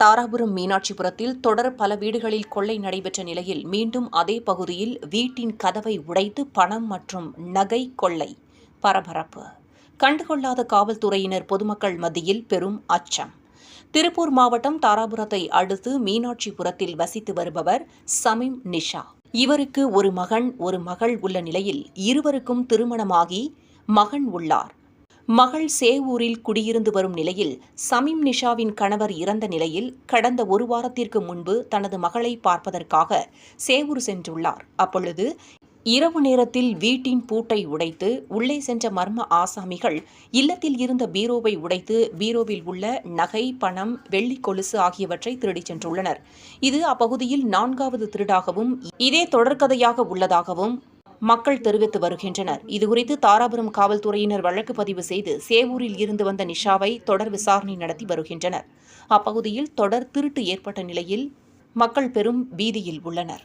தாராபுரம் மீனாட்சிபுரத்தில் தொடர் பல வீடுகளில் கொள்ளை நடைபெற்ற நிலையில் மீண்டும் அதே பகுதியில் வீட்டின் கதவை உடைத்து பணம் மற்றும் நகை கொள்ளை பரபரப்பு. கண்டுகொள்ளாத காவல்துறையினர் பொதுமக்கள் மத்தியில் பெரும் அச்சம். திருப்பூர் மாவட்டம் தாராபுரத்தை அடுத்து மீனாட்சிபுரத்தில் வசித்து வருபவர் சமீம் நிஷா. இவருக்கு ஒரு மகன் ஒரு மகள் உள்ள நிலையில் இருவருக்கும் திருமணமாகி மகன் உள்ளார். மகள் சேவூரில் குடியிருந்து வரும் நிலையில் சமீம் நிஷாவின் கணவர் இறந்த நிலையில் கடந்த ஒரு வாரத்திற்கு முன்பு தனது மகளை பார்ப்பதற்காக சேவூர் சென்றுள்ளார். அப்பொழுது இரவு நேரத்தில் வீட்டின் பூட்டை உடைத்து உள்ளே சென்ற மர்ம ஆசாமிகள் இல்லத்தில் இருந்த பீரோவை உடைத்து பீரோவில் உள்ள நகை பணம் வெள்ளி கொலுசு ஆகியவற்றை திருடிச் சென்றுள்ளனர். இது அப்பகுதியில் நான்காவது திருடாகவும் இதே தொடர்கதையாக உள்ளதாகவும் மக்கள் தெரிவித்து வருகின்றனர். இதுகுறித்து தாராபுரம் காவல்துறையினர் வழக்கு பதிவு செய்து சேவூரில் இருந்து வந்த நிஷாவை தொடர் விசாரணை நடத்தி வருகின்றனர். அப்பகுதியில் தொடர் திருட்டு ஏற்பட்ட நிலையில் மக்கள் பெரும் பீதியில் உள்ளனர்.